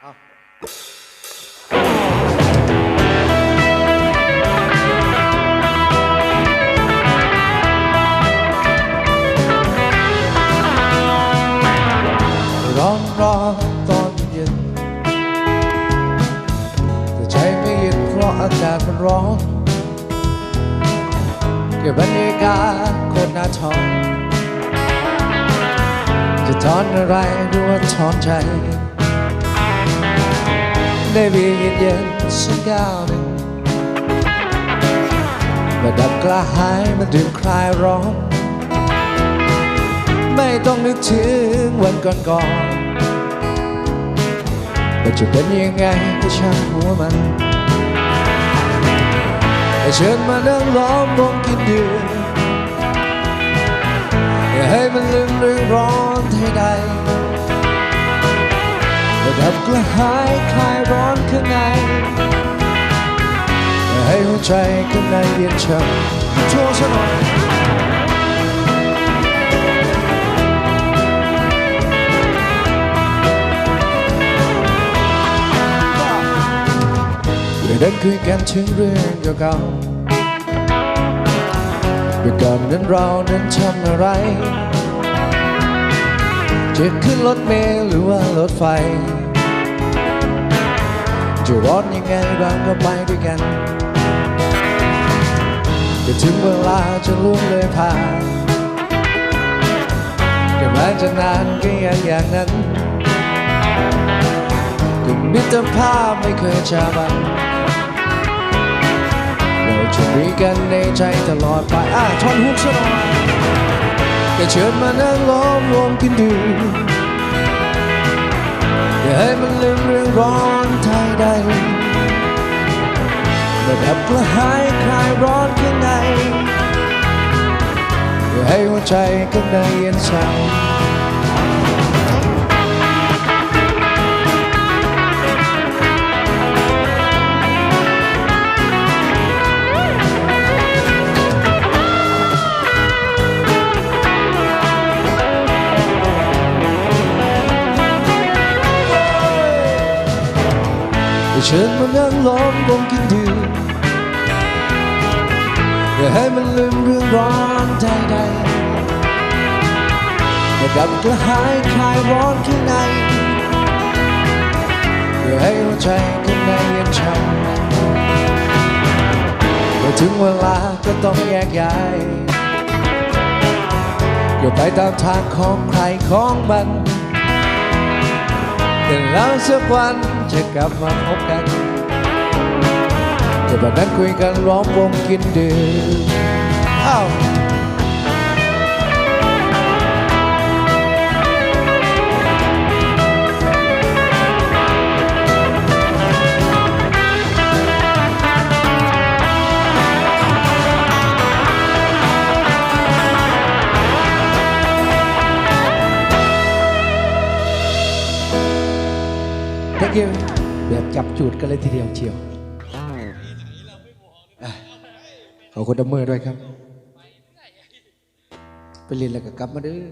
เอาร้อนร้อนตอนเย็นแต่ใจไม่เย็นเพราะอากาศมันร้อน เก็บบรรยากาศโคตรน่าท้อนจะทอนอะไรหรือว่าทอนใจ ได้เบียร์เย็นๆสักแก้วหนึ่งมาดับกระหายมาดื่มคลายร้อน ไม่ต้องนึกถึงวันก่อนๆว่าจะเป็นยังไงก็ช่างหัวมันเชิญมานั่งล้อมวงกินดื่มอย่าให้มันลืมเรื่องร้อนให้ได้ ระดับกระหายคลายร้อนข้างใน ให้หัวใจข้างในเย็นช่ำโชว์ซะหน่อยได้เดินคุยกันถึงเรื่องเก่าๆเมื่อก่อนนั้นเรานั้นทำอะไรจะขึ้นรถเมล์หรือว่ารถไฟ จะร้อนยังไงบางก็ไปด้วยกันจะถึงเวลาจะล่วงเลยผ่านก็แม้จะนานก็ยังอย่างนั้นก็มิตรภาพไม่เคยจาบันเราจะมีกันในใจตลอดไปอะทอนฮุกซะหน่อยก็เชิญมานั่งล้อมวงกินดื่มอย่าให้มันลืมเรื่องร้อน ดับกระหายคลายร้อนข้างในอย่าให้หัวใจข้างในเย็นช่ำให้เชิญมานั่งล้อมวงกินดื่ม อย่าให้มันลืมเรื่องร้อนใดๆอย่าดับกระหายคลายร้อนข้างในอย่าให้หัวใจข้างในเย็นช่ำเมื่อถึงเวลาก็ต้องแยกย้ายอย่าไปตามทางของใครของมันแต่แล้วสักวันจะกลับมาพบกัน จะแบบนั้นคุยกันร้องวงกินดื่มอ้าวทักยิวแบบจับจูดกันเลยทีเดียวเชียว ขอบคุณดัมเมอร์ด้วยครับ ไปเรียนแล้วก็กลับมาเด้อ